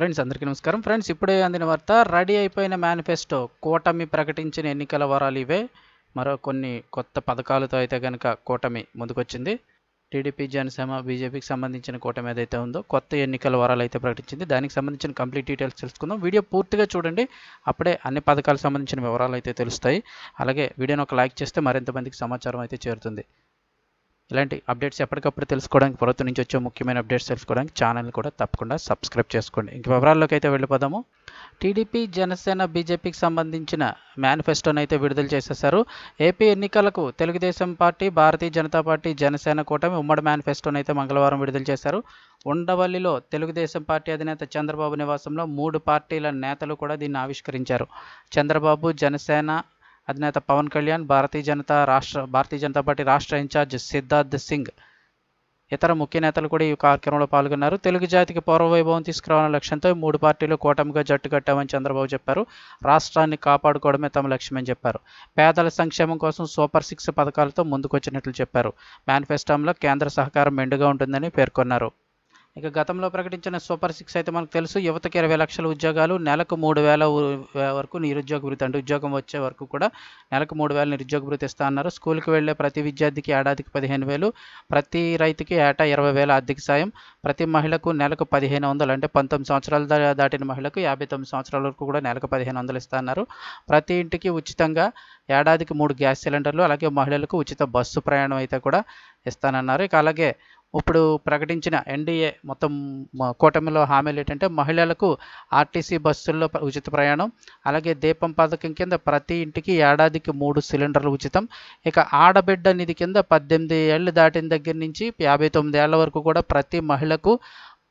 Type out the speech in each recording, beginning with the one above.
Friends అందరికీ నమస్కారం. Friends ఇప్పుడే అందిన వార్త రెడీ అయిపోయిన మేనిఫెస్టో కూటమి ప్రకటించిన ఎన్నికల వరాలు ఇవే. మరో కొన్ని కొత్త పథకాలతో అయితే కనుక కూటమి ముందుకొచ్చింది. టీడీపీ జనసేన బీజేపీకి సంబంధించిన కూటమి ఏదైతే ఉందో కొత్త ఎన్నికల వరాలు అయితే ప్రకటించింది. దానికి సంబంధించిన కంప్లీట్ డీటెయిల్స్ తెలుసుకుందాం. వీడియో పూర్తిగా చూడండి. అప్పుడే అన్ని పథకాలకు సంబంధించిన వివరాలు అయితే తెలుస్తాయి. అలాగే వీడియోని ఒక లైక్ చేస్తే మరింత మందికి సమాచారం అయితే చేరుతుంది. ఇలాంటి అప్డేట్స్ ఎప్పటికప్పుడు తెలుసుకోవడానికి ప్రభుత్వం నుంచి వచ్చే ముఖ్యమైన అప్డేట్స్ తెలుసుకోవడానికి ఛానల్ కూడా తప్పకుండా సబ్స్క్రైబ్ చేసుకోండి. ఇంక వివరాల్లోకి అయితే వెళ్ళిపోదాము. టీడీపీ జనసేన బీజేపీకి సంబంధించిన మేనిఫెస్టోని అయితే విడుదల చేసేశారు. ఏపీ ఎన్నికలకు తెలుగుదేశం పార్టీ భారతీయ జనతా పార్టీ జనసేన కూటమి ఉమ్మడి మేనిఫెస్టోని అయితే మంగళవారం విడుదల చేశారు. ఉండవల్లిలో తెలుగుదేశం పార్టీ అధినేత చంద్రబాబు నివాసంలో మూడు పార్టీల నేతలు కూడా దీన్ని ఆవిష్కరించారు. చంద్రబాబు జనసేన అధినేత పవన్ కళ్యాణ్ భారతీయ జనతా రాష్ట్ర భారతీయ జనతా పార్టీ రాష్ట్ర ఇన్ఛార్జ్ సిద్ధార్థ్ సింగ్. ఇతర ముఖ్య నేతలు కూడా ఈ కార్యక్రమంలో పాల్గొన్నారు. తెలుగు జాతికి పూర్వవైభవం తీసుకురావాలనే లక్ష్యంతో మూడు పార్టీలు కూటమిగా జట్టు కట్టామని చంద్రబాబు చెప్పారు. రాష్ట్రాన్ని కాపాడుకోవడమే తమ లక్ష్యమని చెప్పారు. పేదల సంక్షేమం కోసం సూపర్ సిక్స్ పథకాలతో ముందుకొచ్చినట్లు చెప్పారు. మేనిఫెస్టోలో కేంద్ర సహకారం మెండుగా ఉంటుందని పేర్కొన్నారు. ఇక గతంలో ప్రకటించిన సూపర్ సిక్స్ అయితే మనకు తెలుసు యువతకి ఇరవై లక్షల ఉద్యోగాలు నెలకు మూడు వేల వరకు నిరుద్యోగ భృతి అంటే ఉద్యోగం వచ్చే వరకు కూడా నెలకు మూడు వేల నిరుద్యోగ భృతి ఇస్తా అన్నారు. స్కూల్కి వెళ్ళే ప్రతి విద్యార్థికి ఏడాదికి పదిహేను వేలు ప్రతి రైతుకి ఏటా ఇరవై వేల ఆర్థిక సాయం ప్రతి మహిళకు నెలకు పదిహేను వందలు అంటే పంతొమ్మిది సంవత్సరాలు దాటిన మహిళకు యాభై తొమ్మిది సంవత్సరాల వరకు కూడా నెలకు పదిహేను వందలు ఇస్తా అన్నారు. ప్రతి ఇంటికి ఉచితంగా ఏడాదికి మూడు గ్యాస్ సిలిండర్లు అలాగే మహిళలకు ఉచిత బస్సు ప్రయాణం అయితే కూడా ఇస్తానన్నారు. ఇక అలాగే ఇప్పుడు ప్రకటించిన ఎన్డీఏ మొత్తం కూటమిలో హామీలు ఏంటంటే మహిళలకు ఆర్టీసీ బస్సుల్లో ఉచిత ప్రయాణం అలాగే దీపం పథకం కింద ప్రతి ఇంటికి ఏడాదికి మూడు సిలిండర్లు ఉచితం. ఇక ఆడబిడ్డ నిధి కింద పద్దెనిమిది ఏళ్ళు దాటిన దగ్గర నుంచి యాభై తొమ్మిది ఏళ్ళ వరకు కూడా ప్రతి మహిళకు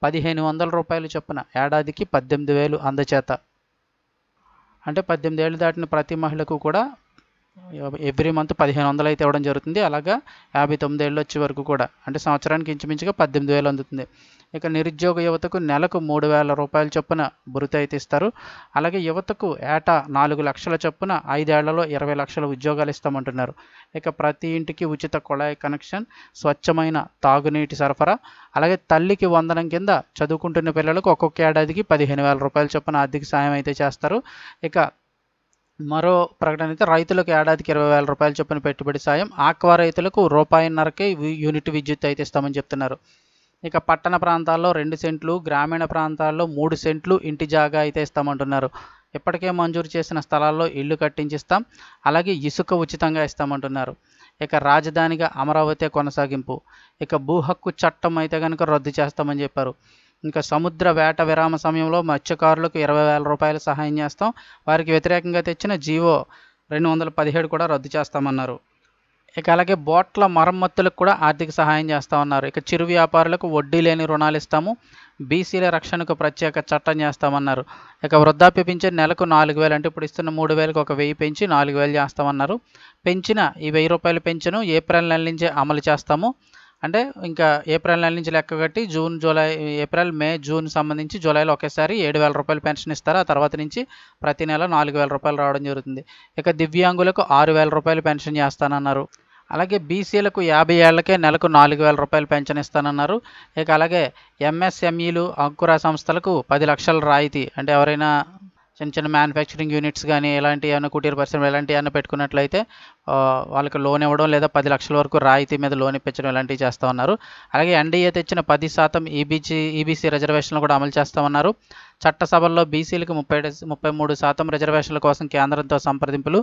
పదిహేను వందల రూపాయలు చొప్పున ఏడాదికి పద్దెనిమిది వేలు అందచేత. అంటే పద్దెనిమిది ఏళ్ళు దాటిన ప్రతి మహిళకు కూడా ఎవ్రీ మంత్ పదిహేను వందలు అయితే ఇవ్వడం జరుగుతుంది. అలాగా యాభై తొమ్మిది ఏళ్ళు వచ్చే వరకు కూడా. అంటే సంవత్సరానికి ఇంచుమించుగా పద్దెనిమిది వేలు అందుతుంది. ఇక నిరుద్యోగ యువతకు నెలకు మూడు వేల రూపాయల చొప్పున భృతి అయితే ఇస్తారు. అలాగే యువతకు ఏటా నాలుగు లక్షల చొప్పున ఐదేళ్ళలో ఇరవై లక్షల ఉద్యోగాలు ఇస్తామంటున్నారు. ఇక ప్రతి ఇంటికి ఉచిత కుళాయి కనెక్షన్ స్వచ్ఛమైన తాగునీటి సరఫరా అలాగే తల్లికి వందనం కింద చదువుకుంటున్న పిల్లలకు ఒక్కొక్క ఏడాదికి పదిహేను వేల రూపాయల చొప్పున ఆర్థిక సాయం అయితే చేస్తారు. ఇక మరో ప్రకటన అయితే రైతులకు ఏడాదికి ఇరవై వేల రూపాయల చొప్పున పెట్టుబడి సాయం ఆక్వా రైతులకు రూపాయిన్నరకే యూనిట్ విద్యుత్ అయితే ఇస్తామని చెప్తున్నారు. ఇక పట్టణ ప్రాంతాల్లో రెండు సెంట్లు గ్రామీణ ప్రాంతాల్లో మూడు సెంట్లు ఇంటి జాగా అయితే ఇస్తామంటున్నారు. ఇప్పటికే మంజూరు చేసిన స్థలాల్లో ఇల్లు కట్టించిస్తాం అలాగే ఇసుక ఉచితంగా ఇస్తామంటున్నారు. ఇక రాజధానిగా అమరావతి కొనసాగింపు. ఇక భూ హక్కు చట్టం అయితే కనుక రద్దు చేస్తామని చెప్పారు. ఇంకా సముద్ర వేట విరామ సమయంలో మత్స్యకారులకు ఇరవై వేల రూపాయలు సహాయం చేస్తాం. వారికి వ్యతిరేకంగా తెచ్చిన జీవో రెండు వందల పదిహేడు కూడా రద్దు చేస్తామన్నారు. ఇక అలాగే బోట్ల మరమ్మతులకు కూడా ఆర్థిక సహాయం చేస్తామన్నారు. ఇక చిరు వ్యాపారులకు వడ్డీ లేని రుణాలు ఇస్తాము. బీసీల రక్షణకు ప్రత్యేక చట్టం చేస్తామన్నారు. ఇక వృద్ధాప్య పింఛన్ నెలకు నాలుగు వేలు అంటే ఇప్పుడు ఇస్తున్న మూడు వేలకు ఒక వెయ్యి పెంచి నాలుగు వేలు చేస్తామన్నారు. పెంచిన ఈ వెయ్యి రూపాయలు పెంచను ఏప్రిల్ నెల నుంచి అమలు చేస్తాము. అంటే ఇంకా ఏప్రిల్ నెల నుంచి లెక్క కట్టి June July April May June సంబంధించి జూలైలో ఒకేసారి ఏడు వేల రూపాయలు పెన్షన్ ఇస్తారు. ఆ తర్వాత నుంచి ప్రతి నెల నాలుగు వేల రూపాయలు రావడం జరుగుతుంది. ఇక దివ్యాంగులకు ఆరు వేల రూపాయలు పెన్షన్ చేస్తానన్నారు. అలాగే బీసీలకు యాభై ఏళ్ళకే నెలకు నాలుగు వేల రూపాయలు పెన్షన్ ఇస్తానన్నారు. ఇక అలాగే ఎంఎస్ఎంఈలు అంకుర సంస్థలకు పది లక్షల రాయితీ అంటే ఎవరైనా చిన్న చిన్న మ్యానుఫ్యాక్చరింగ్ యూనిట్స్ కానీ ఇలాంటి ఏమైనా కుటీర పరిశ్రమ ఇలాంటివి ఏమైనా పెట్టుకున్నట్లయితే వాళ్ళకి లోన్ ఇవ్వడం లేదా పది లక్షల వరకు రాయితీ మీద లోన్ ఇప్పించడం ఇలాంటివి చేస్తూ ఉన్నారు. అలాగే ఎన్డీఏ తెచ్చిన పది శాతం ఈబీసీ ఈబీసీ రిజర్వేషన్లు కూడా అమలు చేస్తామన్నారు చట్టసభల్లో బీసీలకు ముప్పై ముప్పై మూడు శాతం రిజర్వేషన్ల కోసం కేంద్రంతో సంప్రదింపులు.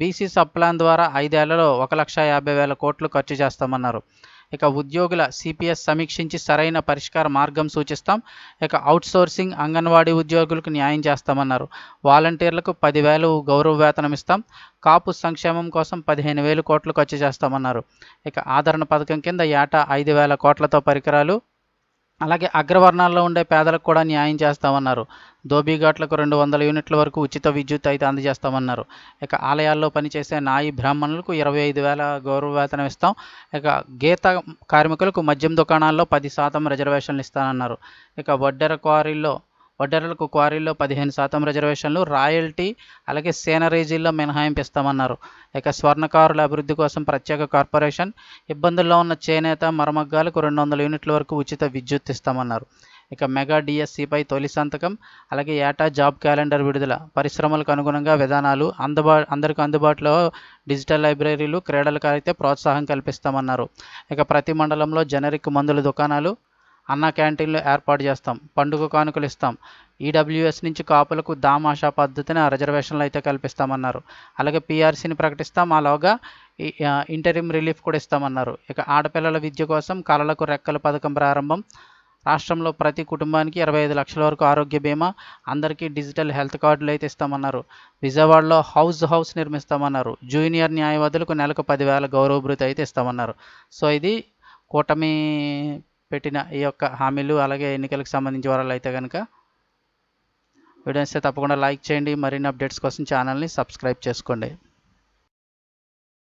బీసీ సబ్ ప్లాన్ ద్వారా ఐదేళ్ళలో ఒక లక్ష యాభై వేల కోట్లు ఖర్చు చేస్తామన్నారు. ఇక ఉద్యోగుల సిపిఎస్ సమీక్షించి సరైన పరిష్కార మార్గం సూచిస్తాం. ఇక అవుట్సోర్సింగ్ అంగన్వాడీ ఉద్యోగులకు న్యాయం చేస్తామన్నారు. వాలంటీర్లకు పదివేలు గౌరవ వేతనం ఇస్తాం. కాపు సంక్షేమం కోసం పదిహేను వేలు కోట్లు ఖర్చు చేస్తామన్నారు. ఇక ఆదరణ పథకం కింద ఏటా ఐదు వేల కోట్లతో పరికరాలు అలాగే అగ్రవర్ణాల్లో ఉండే పేదలకు కూడా న్యాయం చేస్తామన్నారు. ధోబీఘాట్లకు రెండు వందల యూనిట్ల వరకు ఉచిత విద్యుత్ అయితే అందజేస్తామన్నారు. ఇక ఆలయాల్లో పనిచేసే నాయి బ్రాహ్మణులకు ఇరవై ఐదు వేల గౌరవ వేతనం ఇస్తాం. ఇక గీత కార్మికులకు మద్యం దుకాణాల్లో పది శాతం రిజర్వేషన్లు ఇస్తానన్నారు. ఇక వడ్డెర క్వారీల్లో వడ్డెరలకు క్వారీల్లో పదిహేను శాతం రిజర్వేషన్లు రాయల్టీ అలాగే సేనరేజీల్లో మినహాయింపు ఇస్తామన్నారు ఇక స్వర్ణకారుల అభివృద్ధి కోసం ప్రత్యేక కార్పొరేషన్ ఇబ్బందుల్లో ఉన్న చేనేత మరమగ్గాలకు రెండు వందల యూనిట్ల వరకు ఉచిత విద్యుత్ ఇస్తామన్నారు. ఇక మెగా డిఎస్సిపై తొలి సంతకం అలాగే ఏటా జాబ్ క్యాలెండర్ విడుదల పరిశ్రమలకు అనుగుణంగా విధానాలు అందుబా అందరికి అందుబాటులో డిజిటల్ లైబ్రరీలు క్రీడలకు అయితే ప్రోత్సాహం కల్పిస్తామన్నారు. ఇక ప్రతి మండలంలో జనరిక్ మందుల దుకాణాలు అన్న క్యాంటీన్లు ఏర్పాటు చేస్తాం పండుగ కానుకలు ఇస్తాం. ఈడబ్ల్యూఎస్ నుంచి కాపులకు దామాషా పద్ధతిని రిజర్వేషన్లు అయితే కల్పిస్తామన్నారు. అలాగే పీఆర్సీని ప్రకటిస్తాం అలాగా ఇంటరిమ్ రిలీఫ్ కూడా ఇస్తామన్నారు. ఇక ఆడపిల్లల విద్య కోసం కళలకు రెక్కల పథకం ప్రారంభం. రాష్ట్రంలో ప్రతి కుటుంబానికి ఇరవై ఐదు లక్షల వరకు ఆరోగ్య బీమా అందరికీ డిజిటల్ హెల్త్ కార్డులు అయితే ఇస్తామన్నారు. విజయవాడలో హౌస్ హౌస్ నిర్మిస్తామన్నారు. జూనియర్ న్యాయవాదులకు నెలకు పదివేల గౌరవభృతి అయితే ఇస్తామన్నారు. సో ఇది కూటమి పెట్టిన ఈ యొక్క హామీలు అలాగే ఎన్నికలకు సంబంధించి వరాలు అయితే కనుక వీడియోస్ తప్పకుండా లైక్ చేయండి. మరిన్ని అప్డేట్స్ కోసం ఛానల్ని సబ్స్క్రైబ్ చేసుకోండి.